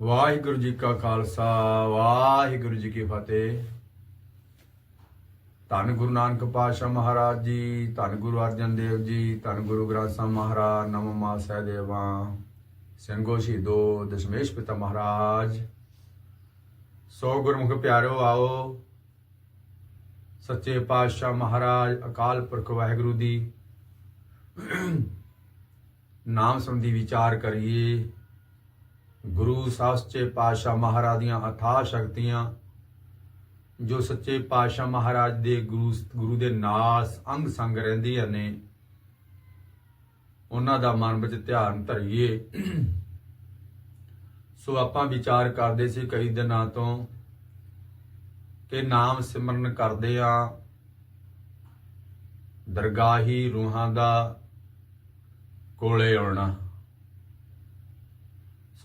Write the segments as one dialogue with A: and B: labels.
A: ਵਾਹਿਗੁਰੂ ਜੀ ਕਾ ਖਾਲਸਾ, ਵਾਹਿਗੁਰੂ ਜੀ ਕੀ ਫਤਿਹ। ਧੰਨ ਗੁਰੂ ਨਾਨਕ ਪਾਤਸ਼ਾਹ ਮਹਾਰਾਜ ਜੀ, ਧੰਨ ਗੁਰੂ ਅਰਜਨ ਦੇਵ ਜੀ, ਧੰਨ ਗੁਰੂ ਗ੍ਰੰਥ ਸਾਹਿਬ ਮਹਾਰਾਜ ਨਮਮਾ ਸਹਿਦੇਵਾਂ। ਸਿੰਘੋ ਸ਼ਹੀਦੋ ਦਸ਼ਮੇਸ਼ ਪਿਤਾ ਮਹਾਰਾਜ। ਸੋ ਗੁਰਮੁਖ ਪਿਆਰਿਓ ਆਓ। ਸੱਚੇ ਪਾਤਸ਼ਾਹ ਮਹਾਰਾਜ, ਅਕਾਲ ਪੁਰਖ ਵਾਹਿਗੁਰੂ ਦੀ ਨਾਮ ਸੰਬੰਧੀ ਵਿਚਾਰ ਕਰੀਏ। ਗੁਰੂ ਸਾਹਿਬ ਸੱਚੇ ਪਾਤਸ਼ਾਹ ਮਹਾਰਾਜ ਦੀਆਂ ਅਥਾਹ ਸ਼ਕਤੀਆਂ, ਜੋ ਸੱਚੇ ਪਾਤਸ਼ਾਹ ਮਹਾਰਾਜ ਦੇ ਗੁਰੂ ਗੁਰੂ ਦੇ ਨਾਸ ਅੰਗ ਸੰਗ ਰਹਿੰਦੀਆਂ ਨੇ, ਉਹਨਾਂ ਦਾ ਮਨ ਵਿੱਚ ਧਿਆਨ ਧਰੀਏ। ਸੋ ਆਪਾਂ ਵਿਚਾਰ ਕਰਦੇ ਸੀ ਕਈ ਦਿਨਾਂ ਤੋਂ ਕਿ ਨਾਮ ਸਿਮਰਨ ਕਰਦੇ ਆ, ਦਰਗਾਹੀ ਰੂਹਾਂ ਦਾ ਕੋਲੇ ਆਉਣਾ।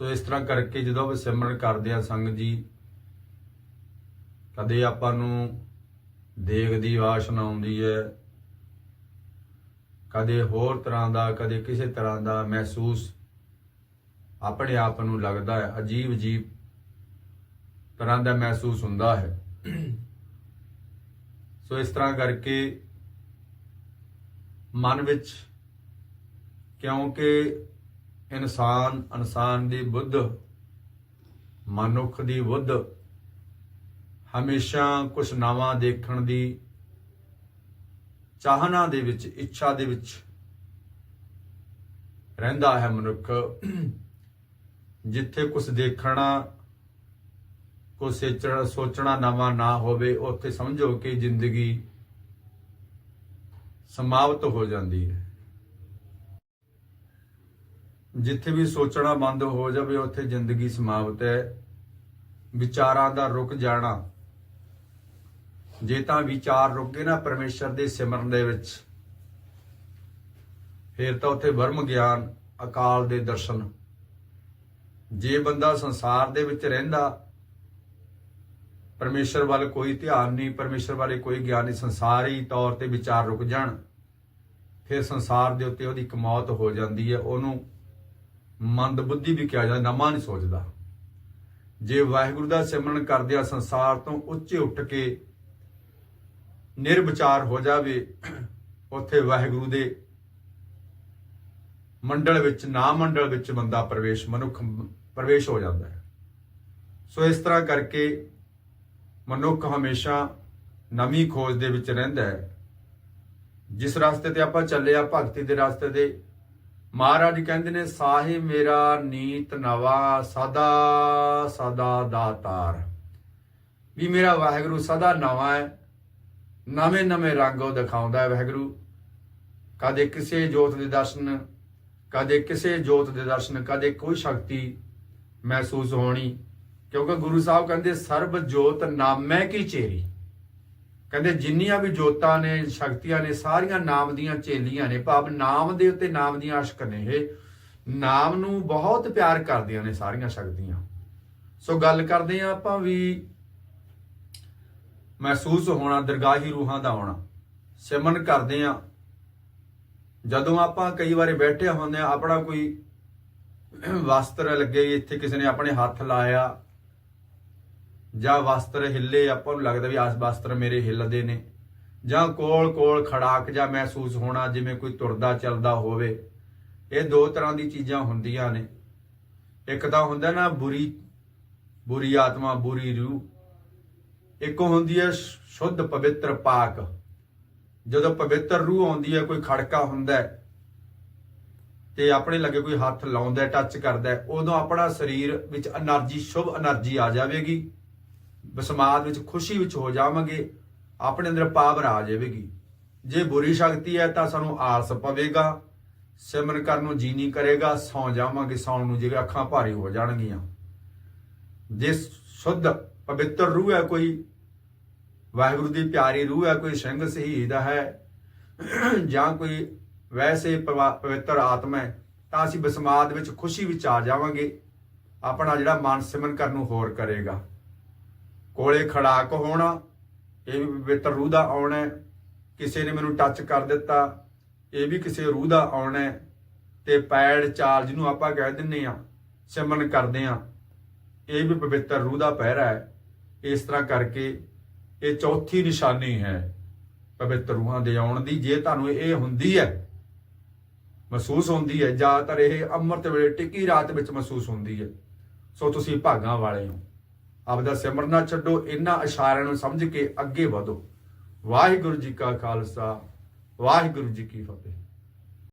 A: ਸੋ ਇਸ ਤਰ੍ਹਾਂ ਕਰਕੇ ਜਦੋਂ ਆਪਾਂ ਸਿਮਰਨ ਕਰਦੇ ਆ ਸੰਗ ਜੀ, ਕਦੇ ਆਪਾਂ ਨੂੰ ਦੇਗ ਦੀ ਵਾਸ਼ਨਾ ਆਉਂਦੀ ਹੈ। ਕਦੇ ਹੋਰ ਤਰ੍ਹਾਂ ਦਾ, ਕਦੇ ਕਿਸੇ ਤਰ੍ਹਾਂ ਦਾ ਮਹਿਸੂਸ ਆਪਣੇ ਆਪ ਨੂੰ ਲੱਗਦਾ ਹੈ। ਅਜੀਬ ਅਜੀਬ ਤਰ੍ਹਾਂ ਦਾ ਮਹਿਸੂਸ ਹੁੰਦਾ ਹੈ। ਸੋ ਇਸ ਤਰ੍ਹਾਂ ਕਰਕੇ ਮਨ ਵਿੱਚ ਕਿਉਂਕਿ ਇਨਸਾਨ ਇਨਸਾਨ ਦੀ ਬੁੱਧ, ਮਨੁੱਖ ਦੀ ਬੁੱਧ, ਹਮੇਸ਼ਾ ਕੁਝ ਨਵਾਂ ਦੇਖਣ ਦੀ ਚਾਹਨਾ ਦੇ ਵਿੱਚ, ਇੱਛਾ ਦੇ ਵਿੱਚ ਰਹਿੰਦਾ ਹੈ ਮਨੁੱਖ। ਜਿੱਥੇ ਕੁਝ ਦੇਖਣਾ ਕੁਝ ਸੋਚਣਾ ਸੋਚਣਾ ਨਵਾਂ ਨਾ ਹੋਵੇ, ਉੱਥੇ ਸਮਝੋ ਕਿ ਜ਼ਿੰਦਗੀ ਸਮਾਪਤ ਹੋ ਜਾਂਦੀ ਹੈ। ਜਿੱਥੇ ਵੀ ਸੋਚਣਾ ਬੰਦ ਹੋ ਜਾਵੇ, ਉੱਥੇ ਜ਼ਿੰਦਗੀ ਸਮਾਪਤ ਹੈ। ਵਿਚਾਰਾਂ ਦਾ ਰੁਕ ਜਾਣਾ। ਜੇ ਤਾਂ ਵਿਚਾਰ ਰੁਕ ਗਏ ਨਾ ਪਰਮੇਸ਼ਰ ਦੇ ਸਿਮਰਨ ਦੇ ਵਿੱਚ, ਫਿਰ ਤਾਂ ਉੱਥੇ ਵਰਮ ਗਿਆਨ, ਅਕਾਲ ਦੇ ਦਰਸ਼ਨ। ਜੇ ਬੰਦਾ ਸੰਸਾਰ ਦੇ ਵਿੱਚ ਰਹਿੰਦਾ, ਪਰਮੇਸ਼ਰ ਵੱਲ ਕੋਈ ਧਿਆਨ ਨਹੀਂ, ਪਰਮੇਸ਼ਰ ਬਾਰੇ ਕੋਈ ਗਿਆਨ ਨਹੀਂ, ਸੰਸਾਰੀ ਤੌਰ ਤੇ ਵਿਚਾਰ ਰੁਕ ਜਾਣ, ਫਿਰ ਸੰਸਾਰ ਦੇ ਉੱਤੇ ਉਹਦੀ ਇੱਕ ਮੌਤ ਹੋ ਜਾਂਦੀ ਹੈ। ਉਹਨੂੰ ਮੰਦ ਬੁੱਧੀ ਵੀ ਕਿਹਾ ਜਾਂਦਾ ਨਵਾਂ ਨਹੀਂ ਸੋਚਦਾ। ਜੇ ਵਾਹਿਗੁਰੂ ਦਾ ਸਿਮਰਨ ਕਰਦਿਆਂ ਸੰਸਾਰ ਤੋਂ ਉੱਚੇ ਉੱਠ ਕੇ ਨਿਰਵਿਚਾਰ ਹੋ ਜਾਵੇ, ਉੱਥੇ ਵਾਹਿਗੁਰੂ ਦੇ ਮੰਡਲ ਵਿੱਚ, ਨਾ ਮੰਡਲ ਵਿੱਚ ਬੰਦਾ ਪ੍ਰਵੇਸ਼, ਮਨੁੱਖ ਪ੍ਰਵੇਸ਼ ਹੋ ਜਾਂਦਾ ਹੈ। ਸੋ ਇਸ ਤਰ੍ਹਾਂ ਕਰਕੇ ਮਨੁੱਖ ਹਮੇਸ਼ਾ ਨਵੀਂ ਖੋਜ ਦੇ ਵਿੱਚ ਰਹਿੰਦਾ ਹੈ। ਜਿਸ ਰਸਤੇ ਤੇ ਆਪਾਂ ਚੱਲੇ ਆ, ਭਗਤੀ ਦੇ ਰਸਤੇ ਦੇ ਮਹਾਰਾਜ ਕਹਿੰਦੇ ਨੇ ਸਾਹਿਬ ਮੇਰਾ ਨੀਤ ਨਵਾ ਸਦਾ ਸਦਾ ਦਾਤਾਰ ਵੀ ਮੇਰਾ ਵਾਹਿਗੁਰੂ ਸਦਾ ਨਵਾਂ ਹੈ, ਨਵੇਂ ਨਵੇਂ ਰੰਗ ਉਹ ਦਿਖਾਉਂਦਾ ਹੈ ਵਾਹਿਗੁਰੂ। ਕਦੇ ਕਿਸੇ ਜੋਤ ਦੇ ਦਰਸ਼ਨ, ਕਦੇ ਕਿਸੇ ਜੋਤ ਦੇ ਦਰਸ਼ਨ, ਕਦੇ ਕੋਈ ਸ਼ਕਤੀ ਮਹਿਸੂਸ ਹੋਣੀ। ਕਿਉਂਕਿ ਗੁਰੂ ਸਾਹਿਬ ਕਹਿੰਦੇ, ਸਰਬ ਜੋਤ ਨਾਮੈ ਕੀ ਚੇਰੀ? ਕਹਿੰਦੇ ਜਿੰਨੀਆਂ ਵੀ ਜੋਤਾਂ ਨੇ, ਸ਼ਕਤੀਆਂ ਨੇ, ਸਾਰੀਆਂ ਨਾਮ ਦੀਆਂ ਚੇਲੀਆਂ ਨੇ, ਭਾਵ ਨਾਮ ਦੇ ਉੱਤੇ ਨਾਮ ਦੀਆਂ ਆਸ਼ਕ ਨੇ ਇਹ, ਨਾਮ ਨੂੰ ਬਹੁਤ ਪਿਆਰ ਕਰਦੀਆਂ ਨੇ ਸਾਰੀਆਂ ਸ਼ਕਤੀਆਂ। ਸੋ ਗੱਲ ਕਰਦੇ ਆ ਆਪਾਂ ਵੀ ਮਹਿਸੂਸ ਹੋਣਾ, ਦਰਗਾਹੀ ਰੂਹਾਂ ਦਾ ਆਉਣਾ। ਸਿਮਰਨ ਕਰਦੇ ਆ ਜਦੋਂ ਆਪਾਂ ਕਈ ਵਾਰੀ ਬੈਠੇ ਹੁੰਦੇ ਆ ਆਪਣਾ ਕੋਈ ਵਸਤਰ ਲੱਗੇ, ਇੱਥੇ ਕਿਸੇ ਨੇ ਆਪਣੇ ਹੱਥ ਲਾਇਆ ਜਾਂ ਵਸਤਰ ਹਿੱਲੇ, ਆਪਾਂ ਨੂੰ ਲੱਗਦਾ ਵੀ ਆਸ ਵਸਤਰ ਮੇਰੇ ਹਿੱਲਦੇ ਨੇ। ਜਾਂ ਕੋਲ-ਕੋਲ ਖੜਾਕ ਜਾਂ ਮਹਿਸੂਸ ਹੋਣਾ, ਜਿਵੇਂ ਕੋਈ ਤੁਰਦਾ ਚੱਲਦਾ ਹੋਵੇ। ਇਹ ਦੋ ਤਰ੍ਹਾਂ ਦੀ ਚੀਜ਼ਾਂ ਹੁੰਦੀਆਂ ਨੇ। ਇੱਕ ਤਾਂ ਹੁੰਦਾ ਨਾ ਬੁਰੀ ਬੁਰੀ ਆਤਮਾ, ਬੁਰੀ ਰੂਹ। ਇੱਕ ਹੁੰਦੀ ਹੈ ਸ਼ੁੱਧ ਪਵਿੱਤਰ ਪਾਕ। ਜਦੋਂ ਪਵਿੱਤਰ ਰੂਹ ਆਉਂਦੀ ਹੈ, ਕੋਈ ਖੜਕਾ ਹੁੰਦਾ ਹੈ, ਤੇ ਆਪਣੇ ਲੱਗੇ ਕੋਈ ਹੱਥ ਲਾਉਂਦਾ ਟੱਚ ਕਰਦਾ ਉਦੋਂ ਆਪਣਾ ਸਰੀਰ ਵਿੱਚ એનર્ਜੀ ਸ਼ੁਭ એનર્ਜੀ ਆ ਜਾਵੇਗੀ। ਬਸਮਾਦ ਵਿੱਚ ਖੁਸ਼ੀ ਵਿੱਚ ਹੋ ਜਾਵਾਂਗੇ, ਆਪਣੇ ਅੰਦਰ ਪਾਵਰ ਆ ਜਾਵੇਗੀ। ਜੇ ਬੁਰੀ ਸ਼ਕਤੀ ਹੈ ਤਾਂ ਸਾਨੂੰ ਆਲਸ ਪਵੇਗਾ, ਸਿਮਰਨ ਕਰਨ ਨੂੰ ਜੀ ਨਹੀਂ ਕਰੇਗਾ, ਸੌ ਜਾਵਾਂਗੇ, ਸੌਣ ਨੂੰ ਜਿਵੇਂ ਅੱਖਾਂ ਭਾਰੀ ਹੋ ਜਾਣਗੀਆਂ। ਜੇ ਸ਼ੁੱਧ ਪਵਿੱਤਰ ਰੂਹ ਹੈ ਕੋਈ, ਵਾਹਿਗੁਰੂ ਦੀ ਪਿਆਰੀ ਰੂਹ ਹੈ, ਕੋਈ ਸਿੰਘ ਸ਼ਹੀਦ ਹੈ, ਜਾਂ ਕੋਈ ਵੈਸੇ ਪਵਾ- ਪਵਿੱਤਰ ਆਤਮਾ ਹੈ, ਤਾਂ ਅਸੀਂ ਬਸਮਾਦ ਵਿੱਚ ਖੁਸ਼ੀ ਵਿੱਚ ਆ ਜਾਵਾਂਗੇ, ਆਪਣਾ ਜਿਹੜਾ ਮਨ ਸਿਮਰਨ ਕਰਨ ਨੂੰ ਹੋਰ ਕਰੇਗਾ। ਕੋਲੇ ਖੜਾਕ ਹੋਣਾ ਇਹ ਵੀ ਪਵਿੱਤਰ ਰੂਹ ਦਾ ਆਉਣਾ ਕਿਸੇ ਨੇ ਮੈਨੂੰ ਟੱਚ ਕਰ ਦਿੱਤਾ, ਇਹ ਵੀ ਕਿਸੇ ਰੂਹ ਦਾ ਆਉਣਾ ਹੈ। ਤੇ ਪੈੜ ਚਾਲ ਜਿਹਨੂੰ ਆਪਾਂ ਕਹਿ ਦਿੰਨੇ ਆ ਸਿਮਰਨ ਕਰਦੇ ਆ ਇਹ ਵੀ ਪਵਿੱਤਰ ਰੂਹ ਦਾ ਪਹਿਰਾ ਹੈ। ਇਸ ਤਰ੍ਹਾਂ ਕਰਕੇ ਇਹ ਚੌਥੀ ਨਿਸ਼ਾਨੀ ਹੈ ਪਵਿੱਤਰ ਰੂਹਾਂ ਦੇ ਆਉਣ ਦੀ। ਜੇ ਤੁਹਾਨੂੰ ਇਹ ਹੁੰਦੀ ਹੈ, ਮਹਿਸੂਸ ਹੁੰਦੀ ਹੈ, ਜ਼ਿਆਦਾਤਰ ਇਹ ਅੰਮ੍ਰਿਤ ਵੇਲੇ ਟਿੱਕੀ ਰਾਤ ਵਿੱਚ ਮਹਿਸੂਸ ਹੁੰਦੀ ਹੈ। ਸੋ ਤੁਸੀਂ ਭਾਗਾਂ ਵਾਲੇ ਹੋ। ਆਪਦਾ ਸਿਮਰਨ ਨਾ ਛੱਡੋ, ਇਹਨਾਂ ਇਸ਼ਾਰਿਆਂ ਨੂੰ ਸਮਝ ਕੇ ਅੱਗੇ ਵਧੋ। ਵਾਹਿਗੁਰੂ ਜੀ ਕਾ ਖਾਲਸਾ, ਵਾਹਿਗੁਰੂ ਜੀ ਕੀ ਫਤਿਹ।